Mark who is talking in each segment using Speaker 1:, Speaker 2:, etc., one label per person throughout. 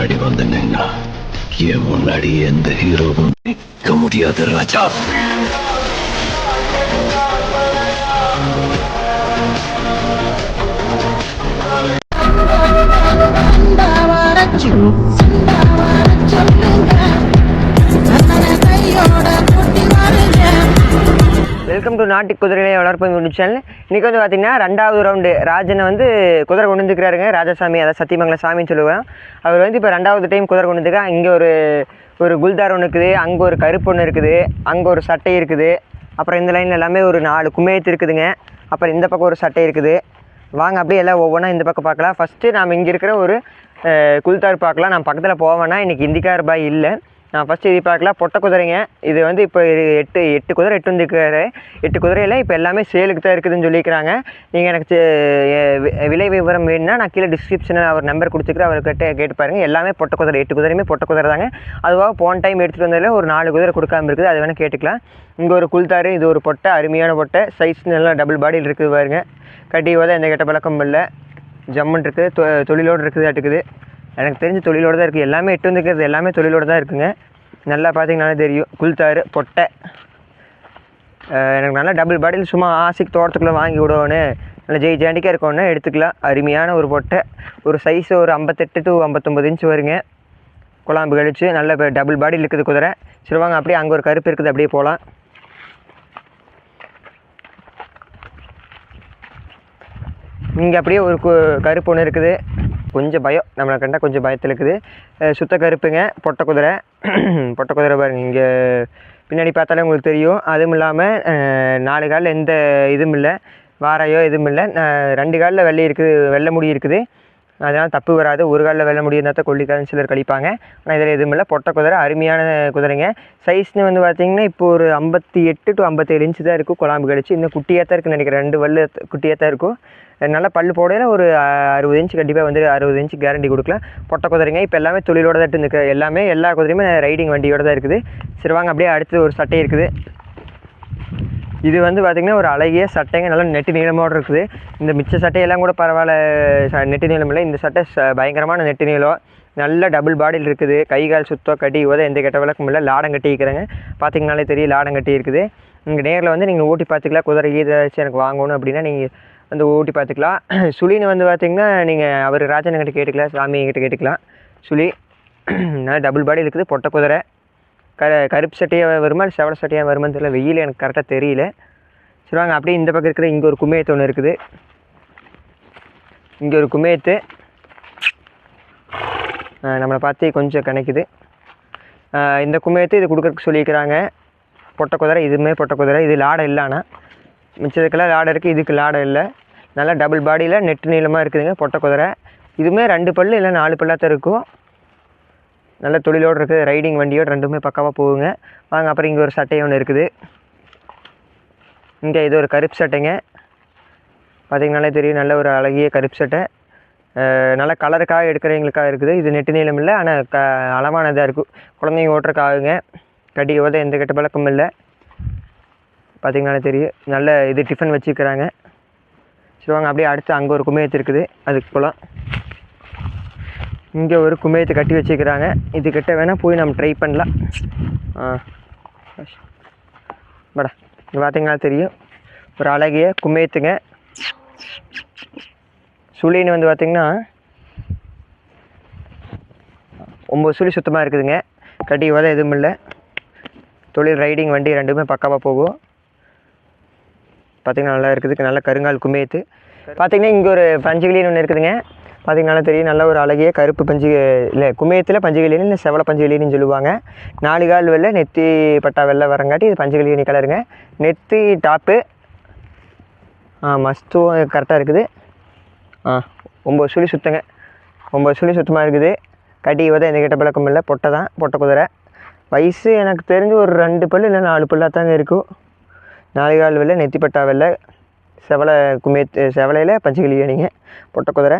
Speaker 1: முன்னாடி நின்னா என் முன்னாடி எந்த ஹீரோவும் நிற்க முடியாது ராஜா
Speaker 2: Thank you. நாட்டு குதிரைகளை வளர்ப்பு யூடியூப் சேனல் இன்றைக்கி வந்து பார்த்திங்கன்னா ரெண்டாவது ரவுண்டு ராஜனை வந்து குதிரை கொண்டு வந்துருக்கிறாருங்க. ராஜசாமி அதாவது சத்தியமங்கலம் சாமின்னு சொல்லுவேன் அவர் வந்து இப்போ ரெண்டாவது டைம் குதிரை கொண்டு வந்துருக்கா. இங்கே ஒரு ஒரு குல்தார் ஒன்று இருக்குது. அங்கே ஒரு கருப்பு ஒன்று இருக்குது. அங்கே ஒரு சட்டை இருக்குது. அப்புறம் இந்த லைனில் எல்லாமே ஒரு நாலு குமையத்து இருக்குதுங்க. அப்புறம் இந்த பக்கம் ஒரு சட்டை இருக்குது. வாங்க அப்படியே எல்லாம் ஒவ்வொன்றா இந்த பக்கம் பார்க்கலாம். ஃபஸ்ட்டு நாம் இங்கே இருக்கிற ஒரு குல்தார் பார்க்கலாம். நான் பக்கத்தில் போவேன்னா இன்றைக்கி இந்திக்கார் பாய் இல்லை. நான் ஃபஸ்ட்டு இது பார்க்கலாம் பொட்டை குதிரைங்க. இது வந்து இப்போ இது எட்டு எட்டு குதிரை எட்டு வந்துருக்காரு எட்டு குதிரையில் இப்போ எல்லாமே சேலுக்கு தான் இருக்குதுன்னு சொல்லியிருக்கிறாங்க. நீங்கள் எனக்கு விலை விவரம் வேணும்னா நான் கீழே டிஸ்கிரிப்ஷனில் அவர் நம்பர் கொடுத்துக்கிறேன் அவர்கிட்ட கேட்டு பாருங்கள் எல்லாமே பொட்டை குதிரை எட்டு குதிரையுமே பொட்டை குதிரை தாங்க. அதுவாக போன டைம் எடுத்துகிட்டு வந்ததில் ஒரு நாலு குதிரை கொடுக்காம இருக்குது. அது வேணால் கேட்டுக்கலாம். இங்கே ஒரு குல்தாரு இது ஒரு பொட்டை அருமையான பொட்டை. சைஸ் நல்லா டபுள் பாடியில் இருக்குது பாருங்க. கட்டி போத எந்த கெட்ட பழக்கம் இல்லை. ஜம்முன் இருக்குது தொ தொழிலோடு இருக்குது இருக்குது எனக்கு தெரிஞ்ச தொழிலோடு தான் இருக்குது எல்லாமே எட்டு வந்துக்கிறது எல்லாமே தொழிலோடு தான் இருக்குங்க. நல்லா பார்த்தீங்கன்னாலே தெரியும். குளித்தாறு பொட்டை. எனக்கு நல்லா டபுள் பாடியில் சும்மா ஆசைக்கு தோட்டத்துக்குள்ளே வாங்கி விடுவோன்னு நல்லா ஜெய் ஜாண்டிக்காக இருக்கோன்னா எடுத்துக்கலாம். அருமையான ஒரு பொட்டை. ஒரு சைஸ் ஒரு ஐம்பத்தெட்டு டு ஐம்பத்தொம்பது இன்ச் வருங்க. குழாம்பு கழிச்சு நல்ல டபுள் பாடியில் இருக்குது குதிரை. சரி வாங்க அப்படியே அங்கே ஒரு கருப்பு இருக்குது அப்படியே போகலாம் இங்கே அப்படியே ஒரு கு கருப்பு ஒன்று இருக்குது. கொஞ்சம் பயம் நம்மளை கண்டா கொஞ்சம் பயத்தில் இருக்குது. சுத்த கருப்புங்க பொட்டை குதிரை. பொட்டை குதிரை பாருங்கள் இங்கே பின்னாடி பார்த்தாலே உங்களுக்கு தெரியும். அதுவும் இல்லாமல் நாலு காலில் எந்த இதுவும் இல்லை. வாரையோ எதுவும் இல்லை. ரெண்டு காலில் வெள்ளை இருக்குது வெள்ளை முடி இருக்குது. அதனால் தப்பு வராது. ஒரு காலில் வெள்ளை முடியாத இருந்தால் கொல்லிக்காரன் சிலர் கழிப்பாங்க. ஆனால் இதில் எதுவும் இல்லை. பொட்டை குதிரை அருமையான குதிரைங்க. சைஸ்னு வந்து பார்த்தீங்கன்னா இப்போ ஒரு ஐம்பத்தி எட்டு டு ஐம்பத்தேழு இன்ச்சு தான் இருக்கும் குழாம்பு கழிச்சு இன்னும் குட்டியாக தான் இருக்குன்னு நினைக்கிறேன். ரெண்டு வல்லு குட்டியாக தான் இருக்கும். நல்லா பல்லு போடையில் ஒரு அறுபது இன்ச்சு கண்டிப்பாக வந்து அறுபது இன்ச்சு கேரண்டி கொடுக்கலாம். பொட்டை குதிரைங்க இப்போ எல்லாமே தொழிலோட தான் இருக்கு. எல்லாமே எல்லா குதிரையுமே ரைடிங் வண்டியோட தான் இருக்குது. சரி வாங்க அப்படியே அடுத்து ஒரு சட்டை இருக்குது. இது வந்து பார்த்திங்கன்னா ஒரு அழகிய சட்டைங்க. நல்லா நெட்டு நீளமோடு இருக்குது. இந்த மிச்ச சட்டையெல்லாம் கூட பரவாயில்ல ச- நெட்டு நீளம் இல்லை. இந்த சட்டை ச- பயங்கரமான நெட்டு நீளம். நல்ல டபுள் பாடியில் இருக்குது. கை கால் சுத்தம் கட்டி உத எந்த கெட்ட விளக்கம் இல்லை. லாடம் கட்டி இருக்கிறாங்க. பார்த்தீங்கனாலே தெரியும் லாடம் கட்டி இருக்குது. இங்கே நேரில் வந்து நீங்கள் ஓட்டி பார்த்துக்கலாம் குதிரை ஏதாச்சும் எனக்கு வாங்கணும் அப்படின்னா நீங்கள் வந்து ஓட்டி பார்த்துக்கலாம் சுழின்னு வந்து பார்த்திங்கன்னா நீங்கள் அவர் ராஜனுக்கிட்ட கேட்டுக்கலாம். சாமி கிட்ட கேட்டுக்கலாம். சுழி நல்லா டபுள் பாடி இருக்குது. பொட்டை குதிரை. க கருப்பு சட்டையாக வருமா இல்லை செவல சட்டையாக வருமான்னு தெரியல. வெயில் எனக்கு கரெக்டாக தெரியல. சரி வாங்க. அப்படியே இந்த பக்கம் இருக்கிற இங்கே ஒரு குமையத்து ஒன்று இருக்குது. இங்கே ஒரு குமையத்து நம்மளை பார்த்து கொஞ்சம் கணக்குது. இந்த குமையத்து இது கொடுக்குறதுக்கு சொல்லியிருக்கிறாங்க பொட்டை குதிரை இதுவுமே பொட்டை குதிரை. இது லாடை இல்லைண்ணா மிச்சதுக்கெல்லாம் லாடை இருக்குது இதுக்கு லாடை இல்லை. நல்லா டபுள் பாடியில் நெட்டு நீளமாக இருக்குதுங்க பொட்டை குதிரை. இதுவுமே ரெண்டு பல்லு இல்லை நாலு பல்லாக தான் இருக்கும். நல்ல தொழிலோடு இருக்குது ரைடிங் வண்டியோடு ரெண்டுமே பக்காவாக போகுங்க. வாங்க அப்புறம் இங்கே ஒரு சட்டை ஒன்று இருக்குது. இங்கே இது ஒரு கருப்பு சட்டைங்க. பார்த்தீங்கனாலே தெரியும் நல்ல ஒரு அழகிய கருப்பு சட்டை. நல்ல கலருக்காக எடுக்கிறவங்களுக்காக இருக்குது. இது நெட்டு நீளம் இல்லை ஆனால் க அளவானதாக இருக்கும் குழந்தைங்க ஓட்டுறக்காகுங்க கட்டி ஓத எந்த கெட்ட பழக்கமும் இல்லை. பார்த்திங்கனாலே தெரியும் நல்ல இது டிஃபன் வச்சுக்கிறாங்க சரி வாங்க அப்படியே அடுத்து அங்கே ஒரு குமையத்து இருக்குது. அதுக்கு போகலாம் இங்கே ஒரு குமையத்தை கட்டி வச்சுக்கிறாங்க இதுக்கிட்ட வேணால் போய் நம்ம ட்ரை பண்ணலாம். ஆ. படா இங்கே பார்த்தீங்கன்னா தெரியும்? ஒரு அழகிய குமையத்துங்க. சுழின்னு வந்து பார்த்திங்கன்னா ஒம்பது சுழி சுத்தமாக இருக்குதுங்க. கட்டி வேலை எதுவும் இல்லை. தொழில் ரைடிங் வண்டி ரெண்டுமே பக்காவாக போகும். பார்த்திங்கன்னா நல்லா இருக்குது நல்ல கருங்கால் குமையத்து. பார்த்திங்கன்னா இங்கே ஒரு பஞ்சகிளின்னு ஒன்று இருக்குதுங்க. பார்த்திங்கனாலும் தெரியும் நல்ல ஒரு அழகிய கருப்பு பஞ்சு இல்லை குமையத்தில் பஞ்சுகிளின்னு இல்லை செவல பஞ்சுகளின்னு சொல்லுவாங்க. நாலு கால் வெள்ளை நெத்தி பட்டா வெள்ளை வரங்காட்டி இது பஞ்சுகளினி கலருங்க நெத்தி டாப்பு. ஆ மஸ்தும் கரெக்டாக இருக்குது. ஆ ஒம்பது சுழி சுத்தங்க. ஒம்பது சுழி சுத்தமாக இருக்குது. கட்டி தான் எந்த கிட்ட பழக்கம் இல்லை. பொட்டை தான் பொட்டை குதிரை. வயசு எனக்கு தெரிஞ்சு ஒரு ரெண்டு பல் இல்லை நாலு பல்லாக தாங்க இருக்கும் நாலு கால் வெள்ளை நெத்திப்பட்டா வெள்ளை செவலை குமே செவலையில் பஞ்சு அணிங்க பொட்டை குதிரை.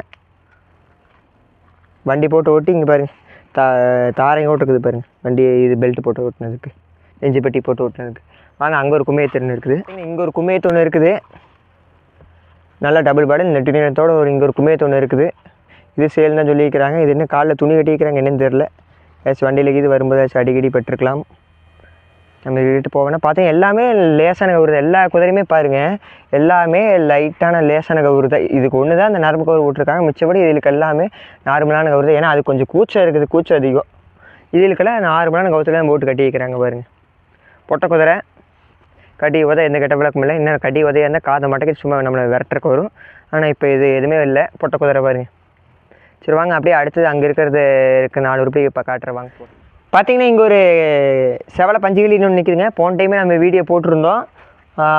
Speaker 2: வண்டி போட்டு ஓட்டி இங்கே பாருங்க. தா தாரைங்க ஓட்டுருக்குது பாருங்க. வண்டி இது பெல்ட் போட்டு ஓட்டினதுக்கு. நெஞ்சு பெட்டி போட்டு ஓட்டினதுக்கு. வாங்க அங்கே ஒரு குமையத்து ஒன்று இருக்குது. இங்கே ஒரு குமையத்து ஒன்று இருக்குது. நல்லா டபுள் பாடு நெட்டு நீளத்தோட ஒரு இங்கே ஒரு குமையத்து ஒன்று இருக்குது. இது சேல் தான் சொல்லியிருக்கிறாங்க. இது என்ன காலில் துணி கட்டிக்கிறாங்க என்னன்னு தெரில ஏதாச்சும் வண்டியில் இது வரும்போது ஏதாச்சும் அடிக்கடி பட்டிருக்கலாம். நம்ம இழுட்டு போவேன்னா பார்த்தீங்கன்னா எல்லாமே லேசான கவுரு தான். எல்லா குதிரையுமே பாருங்கள் எல்லாமே லைட்டான லேசான கவுரு தான். இதுக்கு ஒன்று தான் அந்த நரம்பு கவுரு விட்ருக்காங்க மிச்சப்படி இதுக்கு எல்லாமே நார்மலான கவுரு தான். ஏன்னா அது கொஞ்சம் கூச்சம் இருக்குது. கூச்சம் அதிகம். இதுக்கெல்லாம் நார்மலான கவுத்துல தான் போட்டு கட்டி வைக்கிறாங்க பாருங்கள் பொட்டை குதிரை கட்டி உதை எந்த கெட்ட விளக்கம் இல்லை. இன்னும் கட்டி உதையாக இருந்தால் காதை மாட்டேக்கு சும்மா நம்மளை விரட்டுறக்கு வரும். ஆனால் இப்போ இது எதுவுமே இல்லை. பொட்டை குதிரை பாருங்க. சரி வாங்க. அப்படியே அடுத்தது அங்கே இருக்கிறது இருக்க. நாலு ரூபாய் இப்போ காட்டுறேன். வாங்க. பார்த்தீங்கன்னா இங்கே ஒரு செவலை பஞ்சுகளின்னு ஒன்று போன டைமே நம்ம வீடியோ போட்டிருந்தோம்.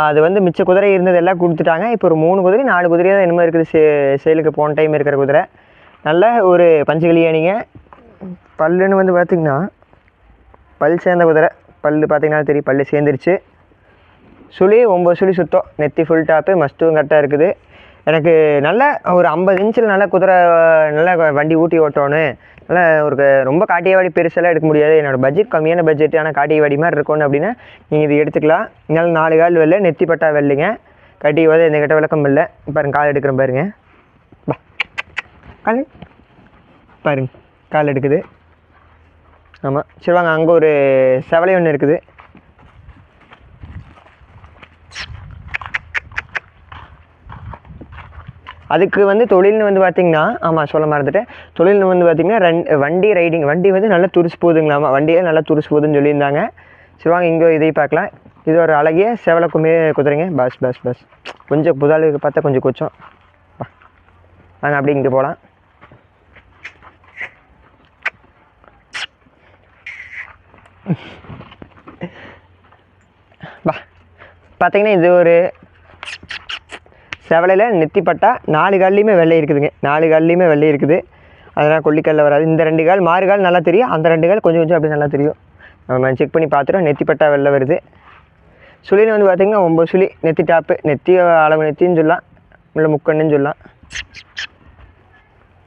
Speaker 2: அது வந்து மிச்ச குதிரை இருந்தது எல்லாம் கொடுத்துட்டாங்க. இப்போ ஒரு மூணு குதிரை நாலு குதிரை தான் என்னமோ இருக்குது சே சேலுக்கு போன டைம் இருக்கிற குதிரை. நல்ல ஒரு பஞ்சுகளி நீங்கள் பல்லுன்னு வந்து பார்த்திங்கன்னா பல் சேர்ந்த குதிரை. பல் பார்த்தீங்கன்னா தெரியும் பல்லு சேர்ந்துருச்சு. சுழி ஒம்பது சுழி சுத்தம். நெத்தி ஃபுல் டாப்பு மஸ்டும் கரெக்டாக இருக்குது. எனக்கு நல்ல ஒரு ஐம்பது இன்ச்சில் நல்ல குதிரை நல்ல வண்டி ஊட்டி ஓட்டணும். அதனால் ஒரு க- ரொம்ப காட்டியவாடி பெருசெல்லாம் எடுக்க முடியாது. என்னோடய பட்ஜெட் கம்மியான பட்ஜெட் ஆனால் காட்டியவாடி மாதிரி இருக்கணும் அப்படின்னா நீங்கள் இது எடுத்துக்கலாம். இதனால் நாலு கால் வெள்ளை நெத்தி பட்டா வெள்ளைங்க கட்டி வந்து எந்த கிட்ட விளக்கம் இல்லை. பாருங்க கால் எடுக்கிறேன் பாருங்க. கால் பாருங்க கால் எடுக்குது. ஆமாம் சரி வாங்க அங்கே ஒரு செவலை ஒன்று இருக்குது. அதுக்கு வந்து தொழில்னு வந்து பார்த்திங்கன்னா ஆமாம் சொல்ல மறந்துட்டேன். தொழில்னு வந்து பார்த்திங்கன்னா ரன் வண்டி ரைடிங் வண்டி வந்து நல்லா துருசு போகுதுங்களாமா வண்டியே நல்லா துருசு போகுதுன்னு சொல்லியிருந்தாங்க. சரி வாங்க இங்கே இதை பார்க்கலாம். இது ஒரு அழகிய செவலக்குமே குதிரைங்க. பஸ் பஸ் பஸ். கொஞ்சம் புதாளுக்கு பார்த்தா கொஞ்சம் கொச்சம். நாங்கள் வாங்க அப்படி இங்கே போகலாம் பா பார்த்தீங்கன்னா இது ஒரு செவலையில் நெத்தி பட்டா நாலு கால்லையுமே வெள்ளை இருக்குதுங்க. நாலு கால்லையுமே வெள்ளை இருக்குது. அதனால் கொல்லிக்கல்ல வராது. இந்த ரெண்டு கால் மாறு கால் நல்லா தெரியும். அந்த ரெண்டு கால் கொஞ்சம் கொஞ்சம் அப்படி நல்லா தெரியும். நம்ம செக் பண்ணி பார்த்துட்டோம். நெத்திப்பட்டா வெள்ளை வருது. சுழின்னு வந்து பார்த்திங்கன்னா ஒம்பது சுழி நெத்தி டாப்பு நெத்தி அளவு நெத்தின்னு சொல்லலாம். இல்லை முக்கண்ணுன்னு சொல்லலாம்.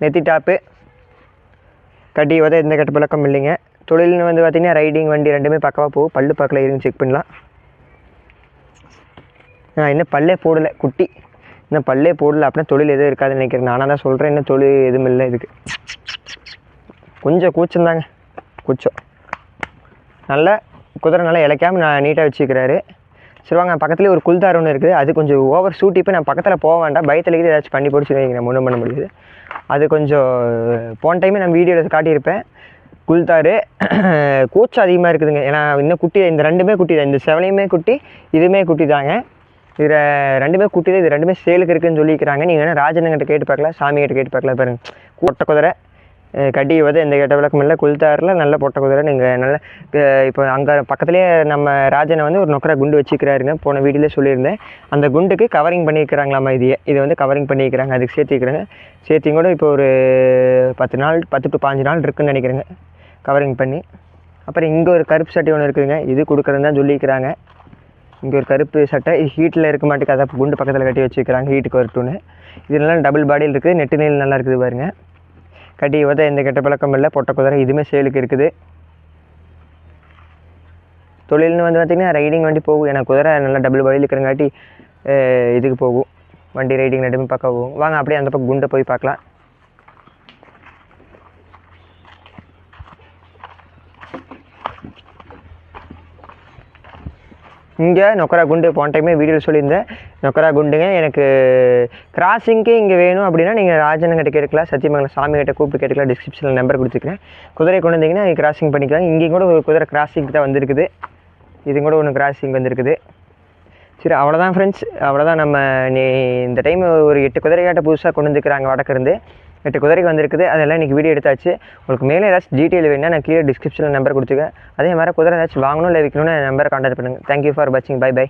Speaker 2: நெத்தி டாப்பு கட்டி வத எந்த கெட்ட பழக்கம் இல்லைங்க. தொழில்னு வந்து பார்த்திங்கன்னா ரைடிங் வண்டி ரெண்டுமே பக்கவாக போகும். பல்லு பக்கத்தில் இருந்து செக் பண்ணலாம். நான் இன்னும் பல்லே போடலை. குட்டி. இன்னும் பல்லே போடல அப்படின்னா தொழில் எதுவும் இருக்காதுன்னு நினைக்கிறேன். நானாக தான் சொல்கிறேன் இன்னும் தொழில் எதுவும் இல்லை இதுக்கு. கொஞ்சம் கூச்சம் தாங்க கூச்சம். நல்ல குதிரை நல்லா இழைக்காமல் நான் நீட்டாக வச்சுக்கிறாரு. சரி வாங்க பக்கத்துலேயே ஒரு குல்தார் ஒன்று இருக்குது. அது கொஞ்சம் ஓவர் சூட்டி போய் நான் பக்கத்தில் போக வேண்டாம். பயத்தில் ஏதாச்சும் பண்ணி பிடிச்சி வைக்கிறேன் ஒன்றும் பண்ண முடியாது. அது கொஞ்சம் போன டைமே நான் வீடியோவில் காட்டியிருப்பேன். குல்தாரு கூச்சம் அதிகமாக இருக்குதுங்க. ஏன்னா இன்னும் குட்டி இந்த ரெண்டுமே குட்டி தான் இந்த செவலையுமே குட்டி இதுவுமே குட்டி தாங்க இதில் ரெண்டுமே குட்டி தான் இது ரெண்டுமே சேலுக்கு இருக்குன்னு சொல்லிக்கிறாங்க. நீங்கள் வேணால் ராஜனுங்கிட்ட கேட்டு பார்க்கலாம் சாமி கிட்ட கேட்டு பார்க்கலாம் பாருங்க. பொட்டை குதிரை கடி வந்து எந்த கெட்ட விளக்கம் இல்லை. குளித்தாரில் நல்ல பொட்டை குதிரை நீங்கள் நல்ல இப்போ அங்கே பக்கத்துலேயே நம்ம ராஜனை வந்து ஒரு நொக்கரை குண்டு வச்சுக்கிறாருங்க போன வீடியோவில் சொல்லியிருந்தேன். அந்த குண்டுக்கு கவரிங் பண்ணியிருக்கிறாங்களாம்மா இதையே? இதை வந்து கவரிங் பண்ணியிருக்கிறாங்க அதுக்கு சேர்த்திக்கிறாங்க சேர்த்தியும் கூட இப்போ ஒரு பத்து நாள் பத்து டு பாஞ்சு நாள் இருக்குன்னு நினைக்கிறேங்க. கவரிங் பண்ணி. அப்புறம் இங்கே ஒரு கருப்பு சட்டை ஒன்று இருக்குதுங்க. இது கொடுக்குறதுன்னு தான் சொல்லியிருக்கிறாங்க. இங்கே ஒரு கருப்பு சட்டை. ஹீட்டில் இருக்க மாட்டேங்க அதை குண்டு பக்கத்தில் கட்டி வச்சுக்கிறாங்க ஹீட்டுக்கு வரட்டும்னு இது நல்லா டபுள் பாடியில் இருக்குது. நெட்டு நீல் நல்லா இருக்குது பாருங்க. கட்டி உத எந்த கெட்ட பழக்கம் இல்லை. பொட்டை குதிரை இதுவுமே சேலுக்கு இருக்குது. தொழில்னு வந்து பார்த்திங்கன்னா ரைடிங் வண்டி போகும். எனக்கு குதிரை நல்லா டபுள் பாடியில் இருக்கிறங்காட்டி இதுக்கு போகும். வண்டி ரைடிங் ரெண்டுமே பக்கம் போகும். வாங்க அப்படியே அந்த பக்கம் குண்டை போய் பார்க்கலாம். இங்கே நொக்கரா குண்டு போன டைமே வீடியோவில் சொல்லியிருந்தேன். நொக்கரா குண்டுங்க எனக்கு கிராசிங்க்கு இங்கே வேணும் அப்படின்னா நீங்கள் ராஜனங்கிட்ட கேட்கலாம் சத்தியமங்கலம் சாமி கிட்ட கூப்பிட்டு கேட்கலாம் டிஸ்கிரிப்ஷனில் நம்பர் கொடுத்துருக்கேன் குதிரை கொண்டு வந்தீங்கன்னா நீங்கள் கிராசிங் பண்ணிக்கலாம். இங்கேயும் கூட ஒரு குதிரை கிராசிங் தான் வந்திருக்குது. இது கூட ஒன்று கிராசிங் வந்திருக்குது. சரி அவ்வளோதான் ஃப்ரெண்ட்ஸ் அவ்வளோதான் நம்ம நீ இந்த டைம் ஒரு எட்டு குதிரையாட்ட புதுசாக கொண்டு வந்துருக்குறாங்க வடக்கிருந்து. எட்டு குதிரைக்கு வந்திருக்குது. அதெல்லாம் இன்றைக்கி வீடியோ எடுத்தாச்சு. உங்களுக்கு மேலே ஏதாச்சும் டீட்டெயில் வேணும்னா நான் கீழே டிஸ்கிரிப்ஷனில் நம்பர் கொடுத்துருக்கேன் அதே மாதிரி குதிரை ஏதாச்சும் வாங்கணும் இல்லை விற்கணும்னு நம்பரை காண்டாக்ட் பண்ணுங்கள் தேங்க்யூ ஃபார் வாட்சிங் பை பை